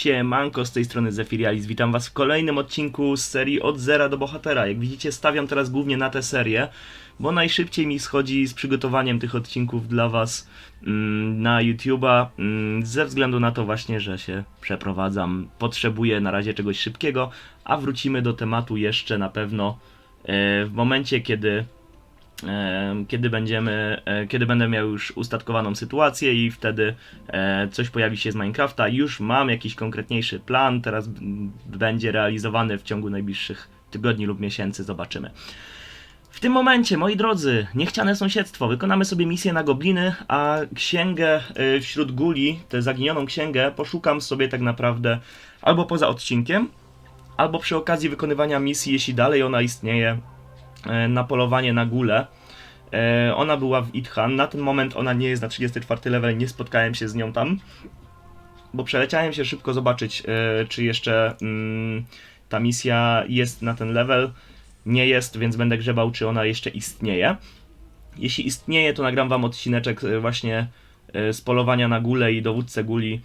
Siemanko, z tej strony Zefirialis. Witam was w kolejnym odcinku z serii Od Zera do Bohatera. Jak widzicie, stawiam teraz głównie na tę serię, bo najszybciej mi schodzi z przygotowaniem tych odcinków dla was mm, na YouTube'a, mm, ze względu na to właśnie, że się przeprowadzam. Potrzebuję na razie czegoś szybkiego, a wrócimy do tematu jeszcze na pewno e, w momencie, kiedy kiedy będziemy, e, kiedy będę miał już ustatkowaną sytuację i wtedy e, coś pojawi się z Minecrafta. Już mam jakiś konkretniejszy plan, teraz będzie realizowany w ciągu najbliższych tygodni lub miesięcy, zobaczymy. W tym momencie, moi drodzy, niechciane sąsiedztwo. Wykonamy sobie misję na gobliny, a księgę e, wśród guli, tę zaginioną księgę, poszukam sobie tak naprawdę albo poza odcinkiem, albo przy okazji wykonywania misji, jeśli dalej ona istnieje, na polowanie na gulę. E, Ona była w Ithan. Na ten moment ona nie jest na 34 level, nie spotkałem się z nią tam. Bo przeleciałem się szybko zobaczyć, e, czy jeszcze mm, ta misja jest na ten level. Nie jest, więc będę grzebał, czy ona jeszcze istnieje. Jeśli istnieje, to nagram wam odcineczek e, właśnie z polowania na gulę i dowódcę guli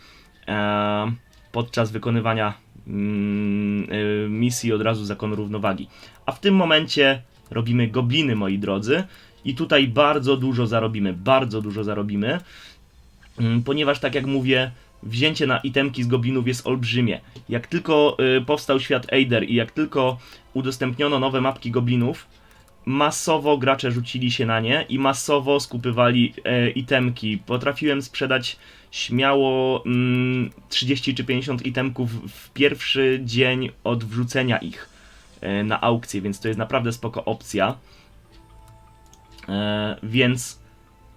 podczas wykonywania mm, misji od razu zakonu równowagi. A w tym momencie robimy gobliny, moi drodzy. I tutaj bardzo dużo zarobimy, bardzo dużo zarobimy, Mm, ponieważ tak jak mówię, wzięcie na itemki z goblinów jest olbrzymie. Jak tylko y, powstał świat Eider i jak tylko udostępniono nowe mapki goblinów, masowo gracze rzucili się na nie i masowo skupywali e, itemki. Potrafiłem sprzedać śmiało mm, 30 czy 50 itemków w pierwszy dzień od wrzucenia ich e, na aukcję, więc to jest naprawdę spoko opcja. E, więc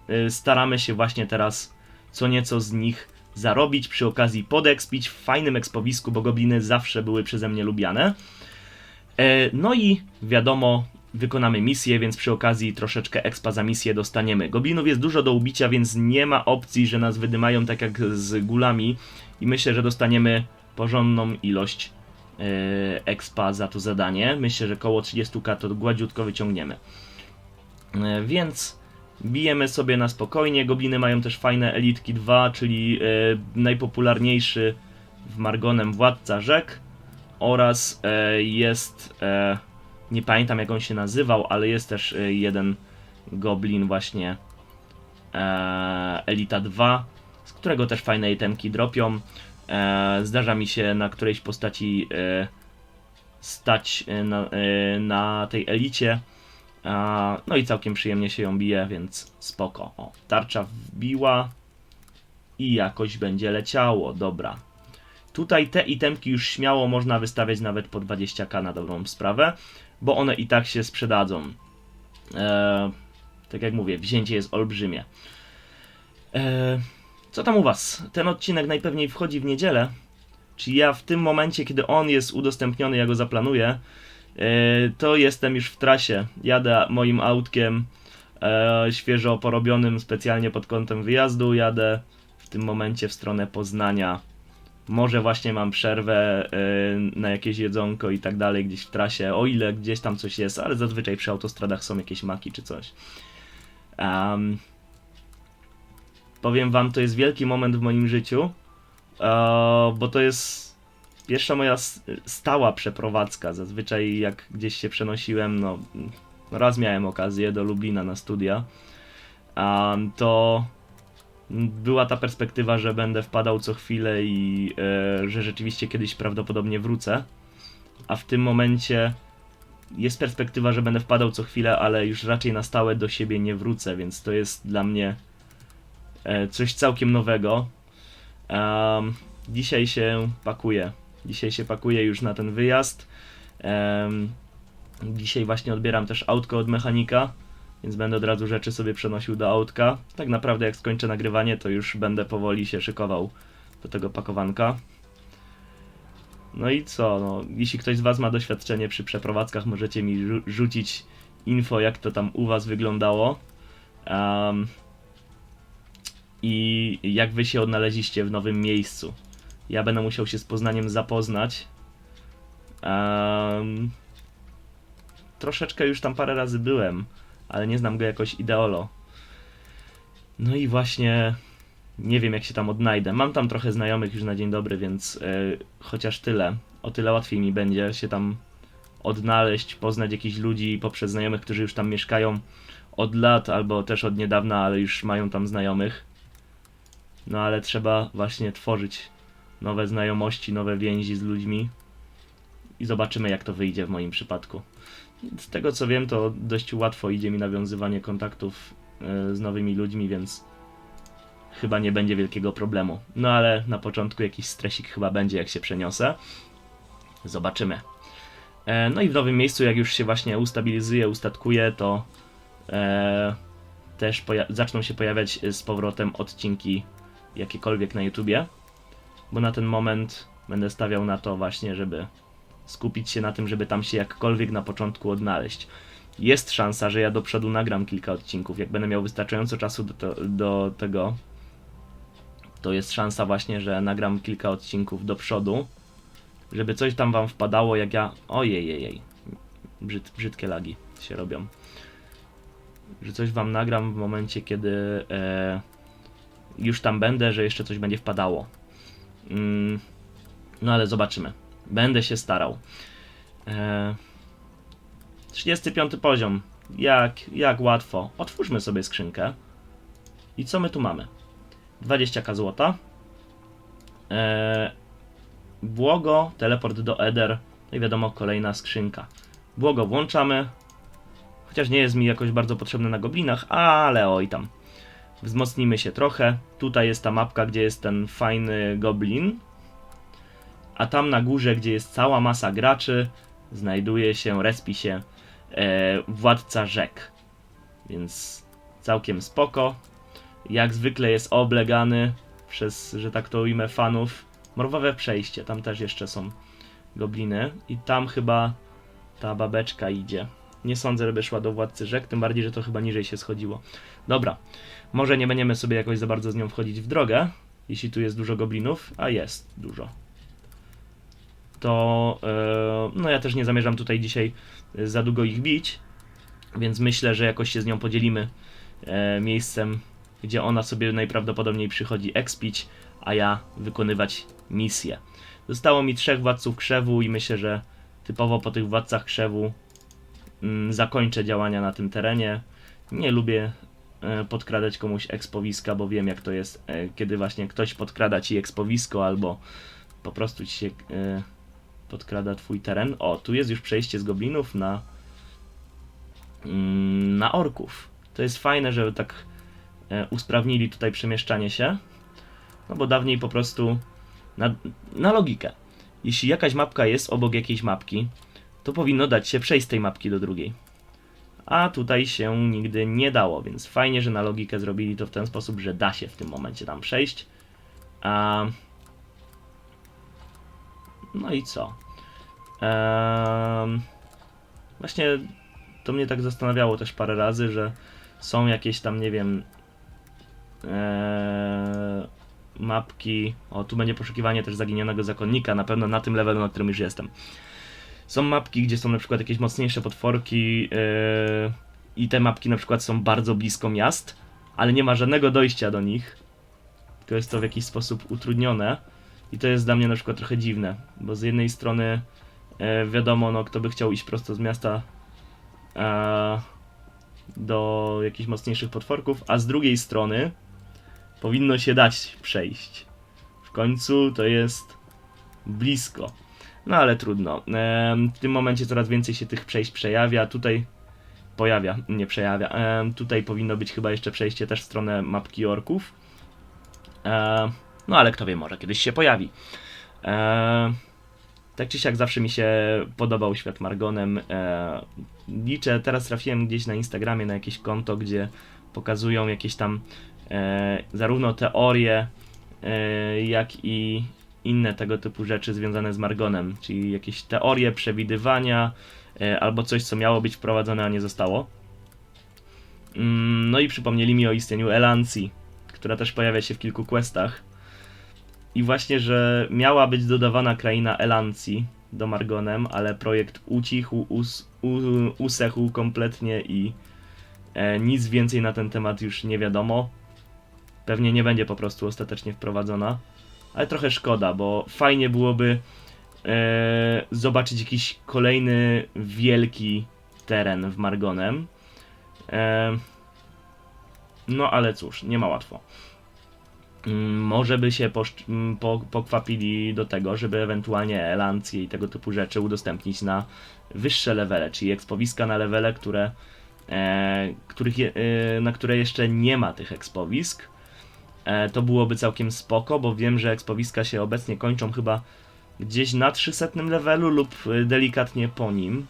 e, staramy się właśnie teraz co nieco z nich zarobić, przy okazji podekspić w fajnym ekspowisku, bo gobliny zawsze były przeze mnie lubiane. E, No i wiadomo, wykonamy misję, więc przy okazji troszeczkę expa za misję dostaniemy. Goblinów jest dużo do ubicia, więc nie ma opcji, że nas wydymają tak jak z gulami i myślę, że dostaniemy porządną ilość expa za to zadanie. Myślę, że koło 30k to gładziutko wyciągniemy. E, Więc bijemy sobie na spokojnie. Gobliny mają też fajne Elitki 2, czyli e, najpopularniejszy w Margonem Władca Rzek oraz e, jest, nie pamiętam jak on się nazywał, ale jest też jeden goblin właśnie Elita 2, z którego też fajne itemki dropią. Zdarza mi się na którejś postaci stać na, na tej elicie. No i całkiem przyjemnie się ją bije, więc spoko. O, tarcza wbiła i jakoś będzie leciało, dobra. Tutaj te itemki już śmiało można wystawiać nawet po 20k na dobrą sprawę, bo one i tak się sprzedadzą. Eee, tak jak mówię, wzięcie jest olbrzymie. Eee, co tam u was? Ten odcinek najpewniej wchodzi w niedzielę. Czy ja w tym momencie, kiedy on jest udostępniony, ja go zaplanuję, to jestem już w trasie. Jadę moim autkiem e, świeżo porobionym specjalnie pod kątem wyjazdu. Jadę w tym momencie w stronę Poznania. Może właśnie mam przerwę e, na jakieś jedzonko i tak dalej gdzieś w trasie, o ile gdzieś tam coś jest, ale zazwyczaj przy autostradach są jakieś maki czy coś. Em, powiem wam, to jest wielki moment w moim życiu, e, bo to jest pierwsza moja stała przeprowadzka. Zazwyczaj jak gdzieś się przenosiłem, no raz miałem okazję do Lublina na studia, to była ta perspektywa, że będę wpadał co chwilę i e, że rzeczywiście kiedyś prawdopodobnie wrócę. A w tym momencie jest perspektywa, że będę wpadał co chwilę, ale już raczej na stałe do siebie nie wrócę, więc to jest dla mnie e, coś całkiem nowego. Em, dzisiaj się pakuję. Dzisiaj się pakuję już na ten wyjazd. Dzisiaj właśnie odbieram też autko od mechanika, więc będę od razu rzeczy sobie przenosił do autka. Tak naprawdę jak skończę nagrywanie, to już będę powoli się szykował do tego pakowanka. No i co, no, jeśli ktoś z Was ma doświadczenie przy przeprowadzkach, możecie mi rzu- rzucić info, jak to tam u Was wyglądało. Em, I jak Wy się odnaleźliście w nowym miejscu. Ja będę musiał się z Poznaniem zapoznać. Em, troszeczkę już tam parę razy byłem, ale nie znam go jakoś ideolo. No i właśnie Nie wiem, jak się tam odnajdę. Mam tam trochę znajomych już na dzień dobry, więc e, chociaż tyle. O tyle łatwiej mi będzie się tam odnaleźć, poznać jakichś ludzi poprzez znajomych, którzy już tam mieszkają od lat albo też od niedawna, ale już mają tam znajomych. No ale trzeba właśnie tworzyć nowe znajomości, nowe więzi z ludźmi i zobaczymy, jak to wyjdzie w moim przypadku. Z tego co wiem, to dość łatwo idzie mi nawiązywanie kontaktów e, z nowymi ludźmi, więc chyba nie będzie wielkiego problemu. No ale na początku jakiś stresik chyba będzie, jak się przeniosę. Zobaczymy. E, No i w nowym miejscu, jak już się właśnie ustabilizuje, ustatkuje, to e, też zaczną się pojawiać z powrotem odcinki jakiekolwiek na YouTubie, bo na ten moment będę stawiał na to właśnie, żeby skupić się na tym, żeby tam się jakkolwiek na początku odnaleźć. Jest szansa, że ja do przodu nagram kilka odcinków, jak będę miał wystarczająco czasu do, to, do tego, to jest szansa właśnie, że nagram kilka odcinków do przodu, żeby coś tam wam wpadało, jak ja... Ojej, Brzyd, brzydkie lagi się robią. Że coś wam nagram w momencie, kiedy e, już tam będę, że jeszcze coś będzie wpadało. Mm, no ale zobaczymy. Będę się starał. E, 35 poziom. Jak, jak łatwo. Otwórzmy sobie skrzynkę. I co my tu mamy? 20k złota. E, Błogo, teleport do Eder. No i wiadomo, kolejna skrzynka. Błogo włączamy. Chociaż nie jest mi jakoś bardzo potrzebne na goblinach, ale oj tam. Wzmocnimy się trochę. Tutaj jest ta mapka, gdzie jest ten fajny goblin. A tam na górze, gdzie jest cała masa graczy, znajduje się, respi się e, władca rzek. Więc całkiem spoko. Jak zwykle jest oblegany przez, że tak to ujmę, fanów. Morwowe przejście, tam też jeszcze są gobliny. I tam chyba ta babeczka idzie. Nie sądzę, żeby szła do władcy rzek, tym bardziej, że to chyba niżej się schodziło. Dobra, może nie będziemy sobie jakoś za bardzo z nią wchodzić w drogę, jeśli tu jest dużo goblinów, a jest dużo. To e, no ja też nie zamierzam tutaj dzisiaj e, za długo ich bić, więc myślę, że jakoś się z nią podzielimy e, miejscem, gdzie ona sobie najprawdopodobniej przychodzi expić, a ja wykonywać misję. Zostało mi trzech władców krzewu i myślę, że typowo po tych władcach krzewu zakończę działania na tym terenie. Nie lubię e, podkradać komuś ekspowiska, bo wiem jak to jest, e, kiedy właśnie ktoś podkrada ci ekspowisko albo po prostu ci się e, podkrada twój teren. O, tu jest już przejście z goblinów na mm, na orków. To jest fajne, że tak usprawnili tutaj przemieszczanie się. No bo dawniej po prostu na, na logikę. Jeśli jakaś mapka jest obok jakiejś mapki, to powinno dać się przejść z tej mapki do drugiej. A tutaj się nigdy nie dało, więc fajnie, że na logikę zrobili to w ten sposób, że da się w tym momencie tam przejść. A... No i co? Ehm... Właśnie to mnie tak zastanawiało też parę razy, że są jakieś tam, nie wiem, eee, mapki. O, tu będzie poszukiwanie też zaginionego zakonnika, na pewno na tym levelu, na którym już jestem. Są mapki, gdzie są na przykład jakieś mocniejsze potworki eee, i te mapki na przykład są bardzo blisko miast, ale nie ma żadnego dojścia do nich. Tylko jest to w jakiś sposób utrudnione. I to jest dla mnie na przykład trochę dziwne, bo z jednej strony e, wiadomo, no kto by chciał iść prosto z miasta e, do jakichś mocniejszych potworków, a z drugiej strony powinno się dać przejść. W końcu to jest blisko. No ale trudno. W tym momencie coraz więcej się tych przejść przejawia. Tutaj pojawia, nie przejawia. Tutaj powinno być chyba jeszcze przejście też w stronę mapki orków. No ale kto wie, może kiedyś się pojawi. Tak czy siak zawsze mi się podobał świat Margonem. Liczę, teraz trafiłem gdzieś na Instagramie na jakieś konto, gdzie pokazują jakieś tam e, zarówno teorie, e, jak i inne tego typu rzeczy związane z Margonem, czyli jakieś teorie przewidywania, e, albo coś, co miało być wprowadzone, a nie zostało. Mm, No i przypomnieli mi o istnieniu Elancji, która też pojawia się w kilku questach. I właśnie, że miała być dodawana kraina Elancji do Margonem, ale projekt ucichł, us, u, usechł kompletnie i e, nic więcej na ten temat już nie wiadomo. pewnie nie będzie po prostu ostatecznie wprowadzona. Ale trochę szkoda, bo fajnie byłoby e, zobaczyć jakiś kolejny wielki teren w Margonem. E, no ale cóż, nie ma łatwo. Mm, Może by się mm, po, pokwapili do tego, żeby ewentualnie elancje i tego typu rzeczy udostępnić na wyższe levele, czyli ekspowiska na levele, które, e, których e, na które jeszcze nie ma tych ekspowisk. E, to byłoby całkiem spoko, bo wiem, że ekspowiska się obecnie kończą chyba gdzieś na 300 levelu lub e, delikatnie po nim.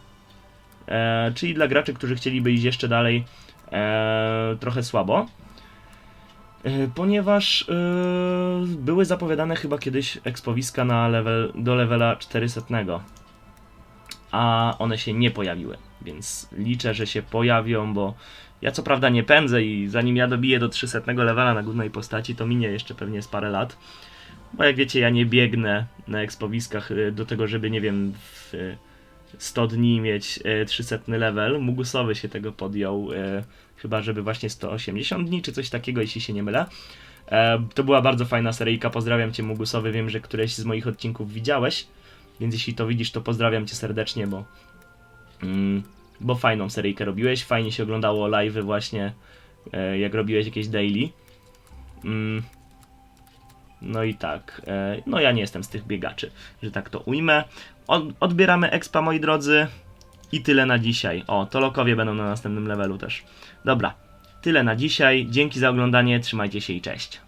E, czyli dla graczy, którzy chcieliby iść jeszcze dalej, e, trochę słabo. E, Ponieważ e, były zapowiadane chyba kiedyś ekspowiska na level, do levela 400, a one się nie pojawiły, więc liczę, że się pojawią, bo ja co prawda nie pędzę i zanim ja dobiję do 300 levela na głównej postaci, to minie jeszcze pewnie z parę lat. Bo jak wiecie, ja nie biegnę na ekspowiskach e, do tego, żeby nie wiem, w e, 100 dni mieć e, 300 level. Mugusowy się tego podjął, chyba żeby właśnie 180 dni czy coś takiego, jeśli się nie mylę. E, to była bardzo fajna seryjka, pozdrawiam Cię Mugusowy, wiem, że któreś z moich odcinków widziałeś, więc jeśli to widzisz, to pozdrawiam Cię serdecznie, bo, mm, bo fajną seryjkę robiłeś, fajnie się oglądało live'y właśnie, e, jak robiłeś jakieś daily. Mm, no i tak, e, no ja nie jestem z tych biegaczy, że tak to ujmę. Od, odbieramy expa, moi drodzy. I tyle na dzisiaj. O, to lokowie będą na następnym levelu też. Dobra, tyle na dzisiaj. Dzięki za oglądanie, trzymajcie się i cześć.